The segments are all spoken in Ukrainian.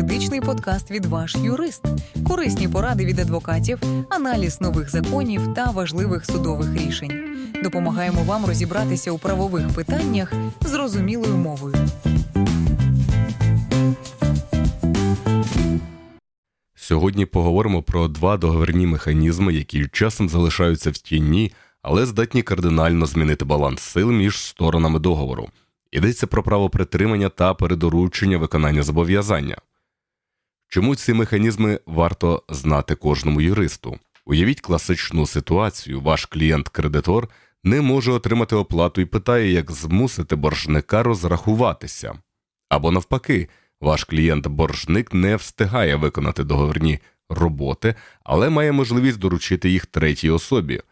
юридичний подкаст від ваш юрист, корисні поради від адвокатів, аналіз нових законів та важливих судових рішень. Допомагаємо вам розібратися у правових питаннях зрозумілою мовою. Сьогодні поговоримо про два договірні механізми, які часом залишаються в тіні, але здатні кардинально змінити баланс сил між сторонами договору. Йдеться про право притримання та передоручення виконання зобов'язання. Чому ці механізми варто знати кожному юристу? Уявіть класичну ситуацію: ваш клієнт-кредитор не може отримати оплату і питає, як змусити боржника розрахуватися. Або навпаки, ваш клієнт-боржник не встигає виконати договірні роботи, але має можливість доручити їх третій особі.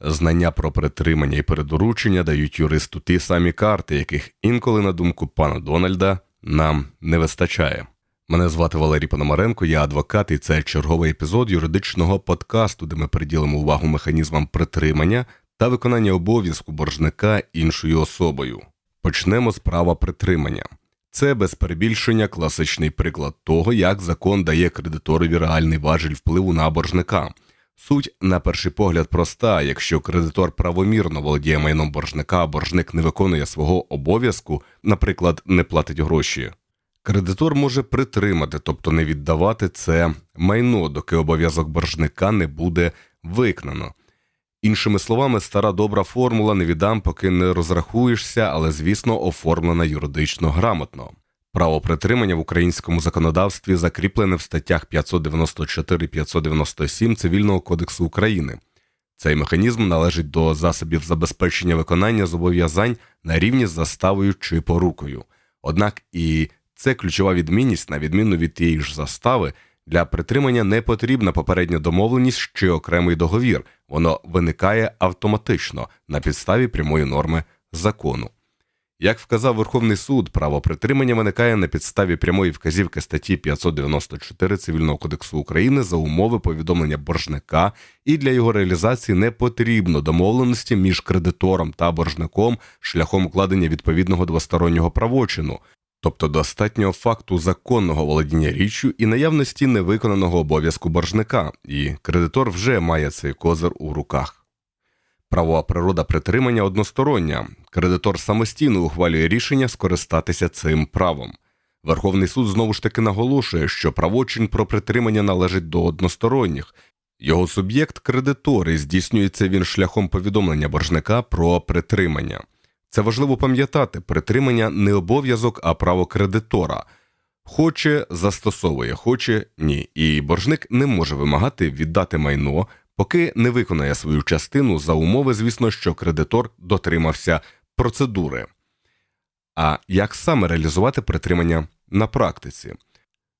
Знання про притримання і передоручення дають юристу ті самі карти, яких інколи, на думку пана Дональда, нам не вистачає. Мене звати Валерій Пономаренко, я адвокат, і це черговий епізод юридичного подкасту, де ми приділимо увагу механізмам притримання та виконання обов'язку боржника іншою особою. Почнемо з права притримання. Це без перебільшення класичний приклад того, як закон дає кредиторові реальний важіль впливу на боржника. Суть, на перший погляд, проста: якщо кредитор правомірно володіє майном боржника, боржник не виконує свого обов'язку, наприклад, не платить гроші. Кредитор може притримати, тобто не віддавати це майно, доки обов'язок боржника не буде виконано. Іншими словами, стара добра формула не віддам, поки не розрахуєшся, але, звісно, оформлена юридично грамотно. Право притримання в українському законодавстві закріплене в статтях 594-597 Цивільного кодексу України. Цей механізм належить до засобів забезпечення виконання зобов'язань на рівні з заставою чи порукою. Однак і це ключова відмінність, на відміну від тієї ж застави, для притримання не потрібна попередня домовленість чи окремий договір, воно виникає автоматично на підставі прямої норми закону. Як вказав Верховний суд, право притримання виникає на підставі прямої вказівки статті 594 Цивільного кодексу України за умови повідомлення боржника, і для його реалізації не потрібно домовленості між кредитором та боржником шляхом укладення відповідного двостороннього правочину, тобто достатньо факту законного володіння річчю і наявності невиконаного обов'язку боржника, і кредитор вже має цей козир у руках. Правова природа притримання одностороння. Кредитор самостійно ухвалює рішення скористатися цим правом. Верховний суд знову ж таки наголошує, що правочин про притримання належить до односторонніх. Його суб'єкт кредитор і здійснюється він шляхом повідомлення боржника про притримання. Це важливо пам'ятати, притримання не обов'язок, а право кредитора. Хоче застосовує, хоче ні. І боржник не може вимагати віддати майно, поки не виконає свою частину за умови, звісно, що кредитор дотримався процедури. А як саме реалізувати притримання на практиці?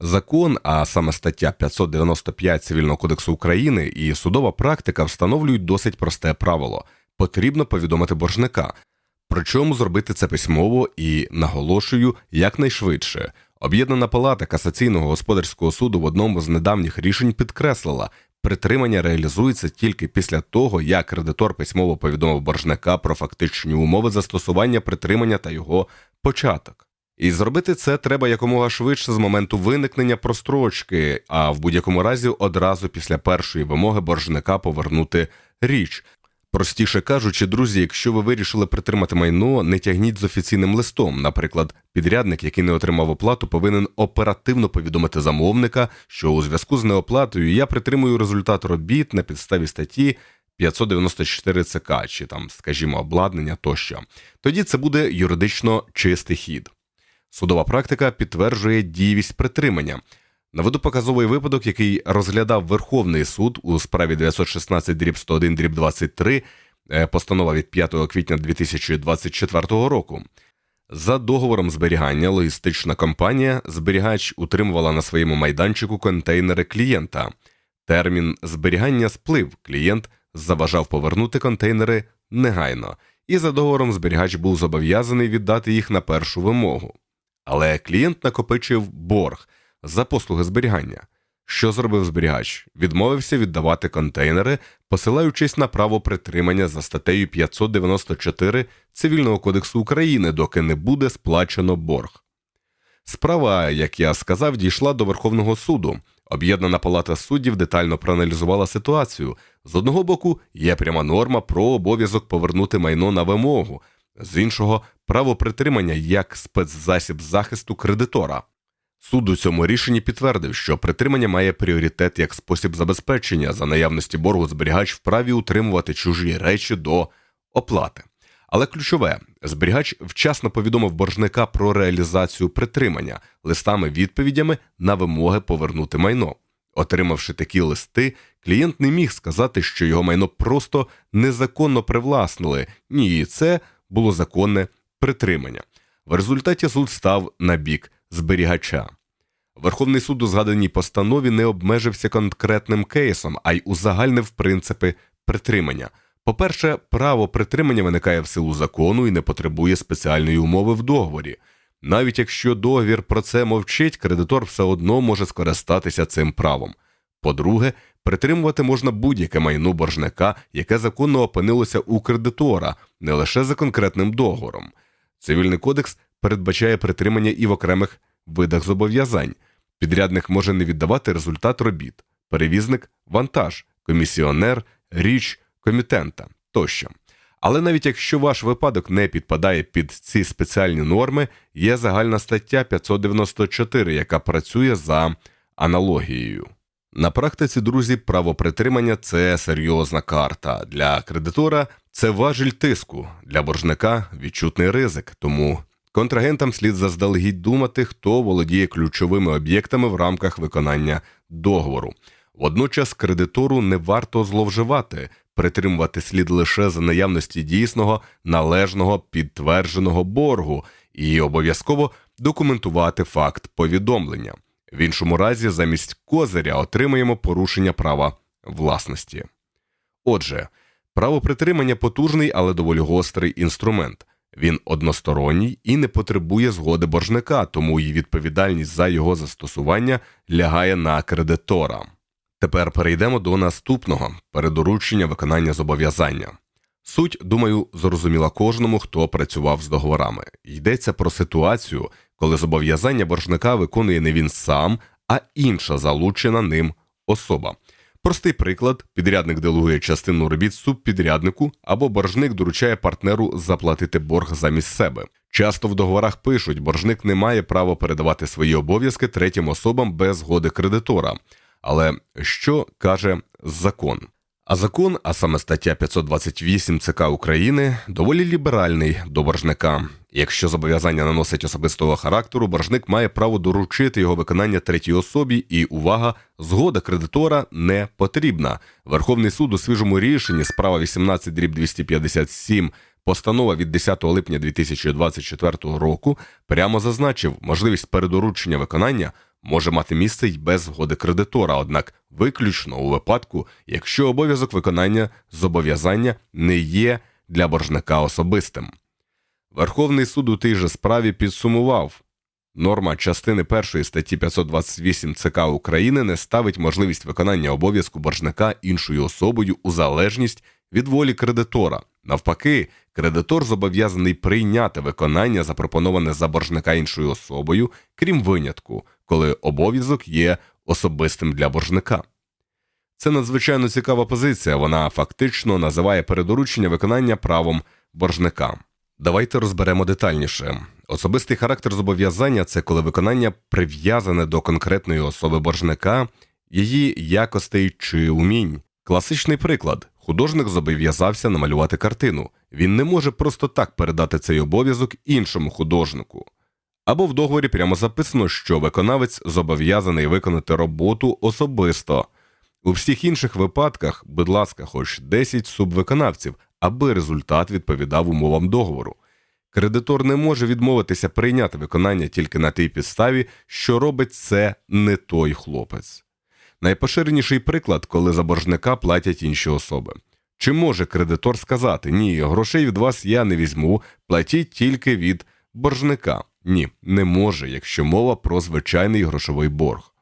Закон, а саме стаття 595 Цивільного кодексу України і судова практика встановлюють досить просте правило потрібно повідомити боржника. Причому зробити це письмово і наголошую якнайшвидше. Об'єднана палата касаційного господарського суду в одному з недавніх рішень підкреслила, притримання реалізується тільки після того, як кредитор письмово повідомив боржника про фактичні умови застосування притримання та його початок. І зробити це треба якомога швидше з моменту виникнення прострочки, а в будь-якому разі одразу після першої вимоги боржника повернути річ. Простіше кажучи, друзі, якщо ви вирішили притримати майно, не тягніть з офіційним листом. Наприклад, підрядник, який не отримав оплату, повинен оперативно повідомити замовника, що у зв'язку з неоплатою я притримую результат робіт на підставі статті 594 ЦК чи там, скажімо, обладнання тощо. Тоді це буде юридично чистий хід. Судова практика підтверджує дієвість притримання. Наведу показовий випадок, який розглядав Верховний суд у справі 916 дріб 101 дріб 23, е, постанова від 5 квітня 2024 року. За договором зберігання логістична компанія зберігач утримувала на своєму майданчику контейнери клієнта. Термін зберігання сплив, клієнт заважав повернути контейнери негайно, і за договором зберігач був зобов'язаний віддати їх на першу вимогу. Але клієнт накопичив борг за послуги зберігання. Що зробив зберігач? Відмовився віддавати контейнери, посилаючись на право притримання за статтею 594 Цивільного кодексу України, доки не буде сплачено борг. Справа, як я сказав, дійшла до Верховного суду. Об'єднана палата суддів детально проаналізувала ситуацію. З одного боку, є пряма норма про обов'язок повернути майно на вимогу, з іншого право притримання як спецзасіб захисту кредитора. Суд у цьому рішенні підтвердив, що притримання має пріоритет як спосіб забезпечення за наявності боргу зберігач вправі утримувати чужі речі до оплати. Але ключове, зберігач вчасно повідомив боржника про реалізацію притримання листами відповідями на вимоги повернути майно. Отримавши такі листи, клієнт не міг сказати, що його майно просто незаконно привласнили. Ні, це було законне притримання. В результаті суд став на бік зберігача. Верховний суд у згаданій постанові не обмежився конкретним кейсом, а й узагальнив принципи притримання. По-перше, право притримання виникає в силу закону і не потребує спеціальної умови в договорі. Навіть якщо договір про це мовчить, кредитор все одно може скористатися цим правом. По-друге, притримувати можна будь-яке майно боржника, яке законно опинилося у кредитора, не лише за конкретним договором. Цивільний кодекс передбачає притримання і в окремих видах зобов'язань. Підрядник може не віддавати результат робіт, перевізник вантаж, комісіонер, річ комітента тощо. Але навіть якщо ваш випадок не підпадає під ці спеціальні норми, є загальна стаття 594, яка працює за аналогією. На практиці, друзі, право притримання це серйозна карта. Для кредитора це важіль тиску, для боржника відчутний ризик. Тому контрагентам слід заздалегідь думати, хто володіє ключовими об'єктами в рамках виконання договору. Водночас кредитору не варто зловживати, притримувати слід лише за наявності дійсного належного підтвердженого боргу і обов'язково документувати факт повідомлення. В іншому разі, замість козиря отримаємо порушення права власності. Отже, право притримання потужний, але доволі гострий інструмент. Він односторонній і не потребує згоди боржника, тому і відповідальність за його застосування лягає на кредитора. Тепер перейдемо до наступного передоручення виконання зобов'язання. Суть, думаю, зрозуміла кожному, хто працював з договорами. Йдеться про ситуацію, коли зобов'язання боржника виконує не він сам, а інша залучена ним особа. Простий приклад: підрядник делегує частину робіт субпідряднику або боржник доручає партнеру заплатити борг замість себе. Часто в договорах пишуть, боржник не має права передавати свої обов'язки третім особам без згоди кредитора. Але що каже закон? А закон, а саме стаття 528 ЦК України, доволі ліберальний до боржника. Якщо зобов'язання наносить особистого характеру, боржник має право доручити його виконання третій особі, і увага, згода кредитора не потрібна. Верховний суд у свіжому рішенні справа 18 дріб 257 Постанова від 10 липня 2024 року прямо зазначив, можливість передоручення виконання може мати місце й без згоди кредитора, однак виключно у випадку, якщо обов'язок виконання зобов'язання не є для боржника особистим. Верховний суд у тій же справі підсумував. Норма частини 1 статті 528 ЦК України не ставить можливість виконання обов'язку боржника іншою особою у залежність від волі кредитора. Навпаки, кредитор зобов'язаний прийняти виконання, запропоноване за боржника іншою особою, крім винятку, коли обов'язок є особистим для боржника. Це надзвичайно цікава позиція. Вона фактично називає передоручення виконання правом боржника. Давайте розберемо детальніше. Особистий характер зобов'язання це коли виконання прив'язане до конкретної особи боржника, її якостей чи умінь. Класичний приклад: художник зобов'язався намалювати картину. Він не може просто так передати цей обов'язок іншому художнику. Або в договорі прямо записано, що виконавець зобов'язаний виконати роботу особисто. У всіх інших випадках, будь ласка, хоч 10 субвиконавців, аби результат відповідав умовам договору. Кредитор не може відмовитися прийняти виконання тільки на тій підставі, що робить це не той хлопець. Найпоширеніший приклад, коли за боржника платять інші особи. Чи може кредитор сказати ні, грошей від вас я не візьму, платіть тільки від боржника? Ні, не може, якщо мова про звичайний грошовий борг.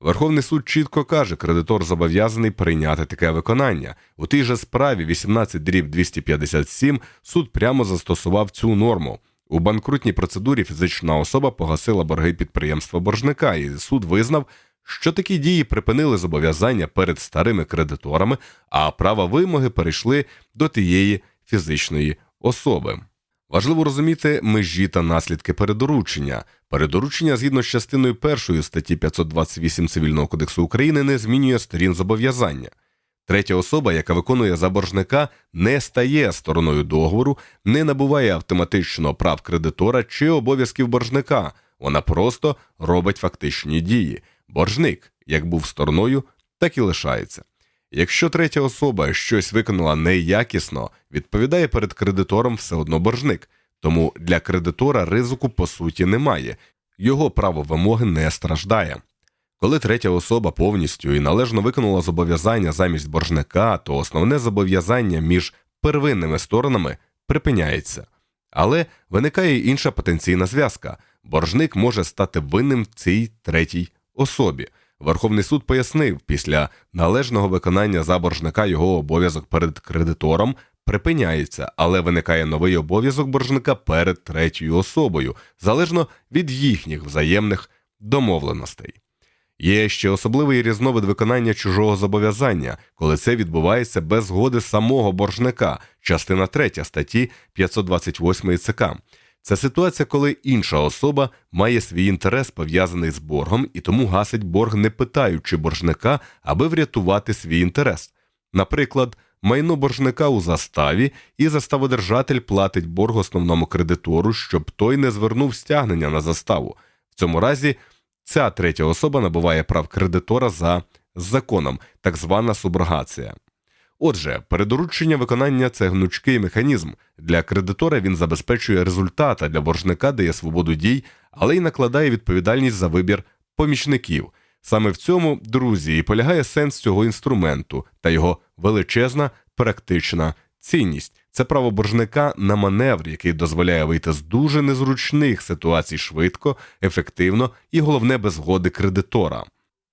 Верховний суд чітко каже, кредитор зобов'язаний прийняти таке виконання. У тій же справі 18 дріб 257 суд прямо застосував цю норму. У банкрутній процедурі фізична особа погасила борги підприємства боржника, і суд визнав, що такі дії припинили зобов'язання перед старими кредиторами, а права вимоги перейшли до тієї фізичної особи. Важливо розуміти межі та наслідки передоручення. Передоручення згідно з частиною першої статті 528 Цивільного кодексу України не змінює сторін зобов'язання. Третя особа, яка виконує за боржника, не стає стороною договору, не набуває автоматично прав кредитора чи обов'язків боржника. Вона просто робить фактичні дії. Боржник, як був стороною, так і лишається. Якщо третя особа щось виконала неякісно, відповідає перед кредитором все одно боржник, тому для кредитора ризику по суті немає, його право вимоги не страждає. Коли третя особа повністю і належно виконала зобов'язання замість боржника, то основне зобов'язання між первинними сторонами припиняється. Але виникає інша потенційна зв'язка. Боржник може стати винним цій третій особі. Верховний суд пояснив, після належного виконання за боржника його обов'язок перед кредитором припиняється, але виникає новий обов'язок боржника перед третьою особою, залежно від їхніх взаємних домовленостей. Є ще особливий різновид виконання чужого зобов'язання, коли це відбувається без згоди самого боржника, частина 3 статті 528 ЦК. Це ситуація, коли інша особа має свій інтерес пов'язаний з боргом і тому гасить борг, не питаючи боржника, аби врятувати свій інтерес. Наприклад, майно боржника у заставі, і заставодержатель платить борг основному кредитору, щоб той не звернув стягнення на заставу. В цьому разі ця третя особа набуває прав кредитора за законом, так звана суброгація. Отже, передоручення виконання це гнучкий механізм. Для кредитора він забезпечує результат, а для боржника дає свободу дій, але й накладає відповідальність за вибір помічників. Саме в цьому, друзі, і полягає сенс цього інструменту та його величезна практична цінність. Це право боржника на маневр, який дозволяє вийти з дуже незручних ситуацій швидко, ефективно і головне без згоди кредитора.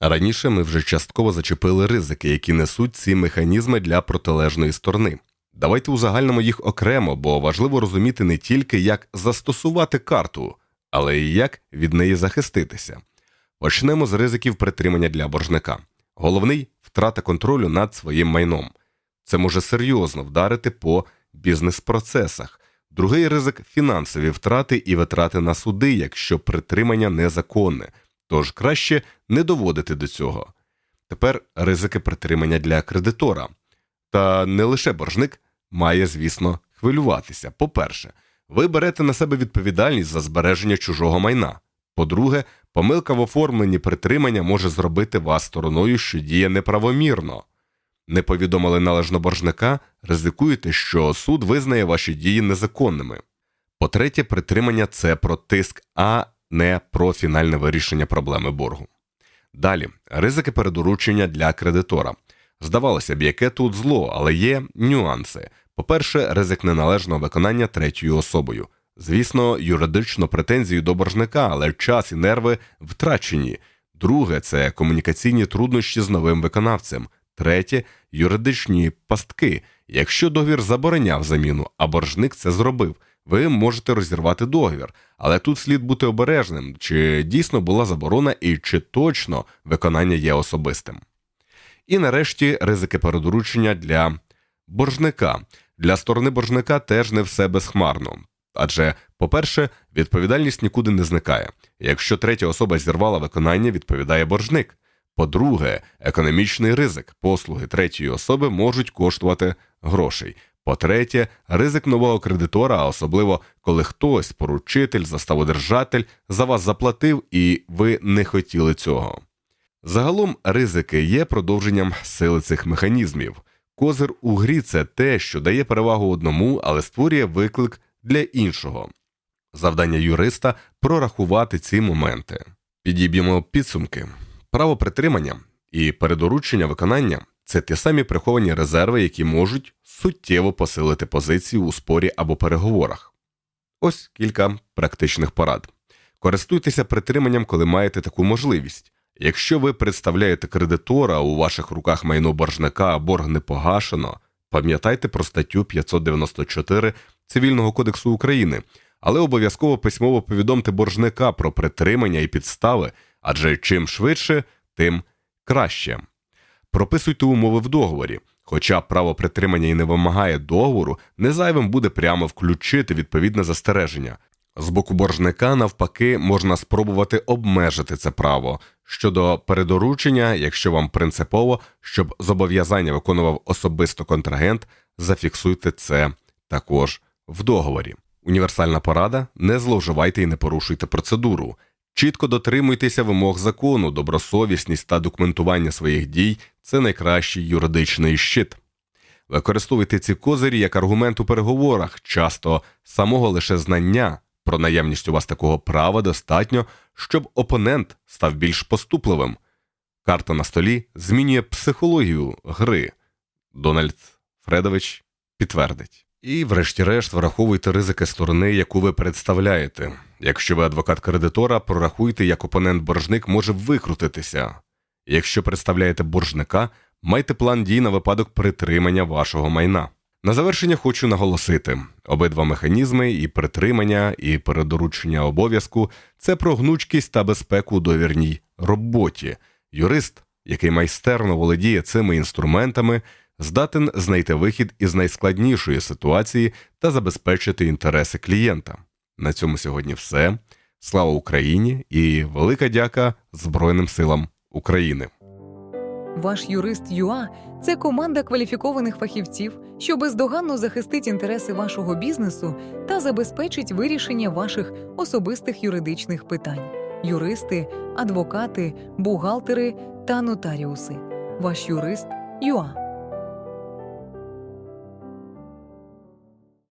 Раніше ми вже частково зачепили ризики, які несуть ці механізми для протилежної сторони. Давайте узагальнимо їх окремо, бо важливо розуміти не тільки, як застосувати карту, але й як від неї захиститися. Почнемо з ризиків притримання для боржника. Головний втрата контролю над своїм майном. Це може серйозно вдарити по бізнес-процесах. Другий ризик фінансові втрати і витрати на суди, якщо притримання незаконне, тож краще не доводити до цього. Тепер ризики притримання для кредитора. Та не лише боржник має, звісно, хвилюватися. По-перше, ви берете на себе відповідальність за збереження чужого майна. По-друге, помилка в оформленні притримання може зробити вас стороною, що діє неправомірно. Не повідомили належно боржника, ризикуєте, що суд визнає ваші дії незаконними. По-третє, притримання це про тиск, а не про фінальне вирішення проблеми боргу. Далі, ризики передоручення для кредитора. Здавалося б, яке тут зло, але є нюанси. По-перше, ризик неналежного виконання третьою особою. Звісно, юридично претензії до боржника, але час і нерви втрачені. Друге це комунікаційні труднощі з новим виконавцем. Третє юридичні пастки. Якщо договір забороняв заміну, а боржник це зробив, ви можете розірвати договір. Але тут слід бути обережним, чи дійсно була заборона і чи точно виконання є особистим. І нарешті ризики передоручення для боржника. Для сторони боржника теж не все безхмарно. Адже, по-перше, відповідальність нікуди не зникає. Якщо третя особа зірвала виконання, відповідає боржник. По-друге, економічний ризик. Послуги третьої особи можуть коштувати грошей. По-третє, ризик нового кредитора, а особливо коли хтось, поручитель, заставодержатель, за вас заплатив і ви не хотіли цього. Загалом ризики є продовженням сили цих механізмів. Козир у грі це те, що дає перевагу одному, але створює виклик для іншого. Завдання юриста прорахувати ці моменти. Підіб'ємо підсумки. Право притримання і передоручення виконання це ті самі приховані резерви, які можуть суттєво посилити позицію у спорі або переговорах. Ось кілька практичних порад. Користуйтеся притриманням, коли маєте таку можливість. Якщо ви представляєте кредитора, у ваших руках майно боржника, а борг не погашено, пам'ятайте про статтю 594 Цивільного кодексу України. але обов'язково письмово повідомте боржника про притримання і підстави, адже чим швидше, тим краще. Прописуйте умови в договорі. Хоча право притримання і не вимагає договору, не зайвим буде прямо включити відповідне застереження. З боку боржника, навпаки, можна спробувати обмежити це право. Щодо передоручення, якщо вам принципово, щоб зобов'язання виконував особисто контрагент, зафіксуйте це також в договорі. Універсальна порада: не зловживайте і не порушуйте процедуру. Чітко дотримуйтеся вимог закону, добросовісність та документування своїх дій це найкращий юридичний щит. Використовуйте ці козирі як аргумент у переговорах. Часто самого лише знання про наявність у вас такого права достатньо, щоб опонент став більш поступливим. Карта на столі змінює психологію гри. Дональд Фредович підтвердить. І, врешті-решт, враховуйте ризики сторони, яку ви представляєте. Якщо ви адвокат кредитора, прорахуйте, як опонент-боржник може викрутитися. Якщо представляєте боржника, майте план дій на випадок притримання вашого майна. На завершення хочу наголосити: обидва механізми і притримання, і передоручення обов'язку це про гнучкість та безпеку у довірній роботі. Юрист, який майстерно володіє цими інструментами, здатен знайти вихід із найскладнішої ситуації та забезпечити інтереси клієнта. На цьому сьогодні все. Слава Україні і велика дяка Збройним силам України. Ваш юрист ЮА це команда кваліфікованих фахівців, що бездоганно захистить інтереси вашого бізнесу та забезпечить вирішення ваших особистих юридичних питань. Юристи, адвокати, бухгалтери та нотаріуси. Ваш юрист ЮА.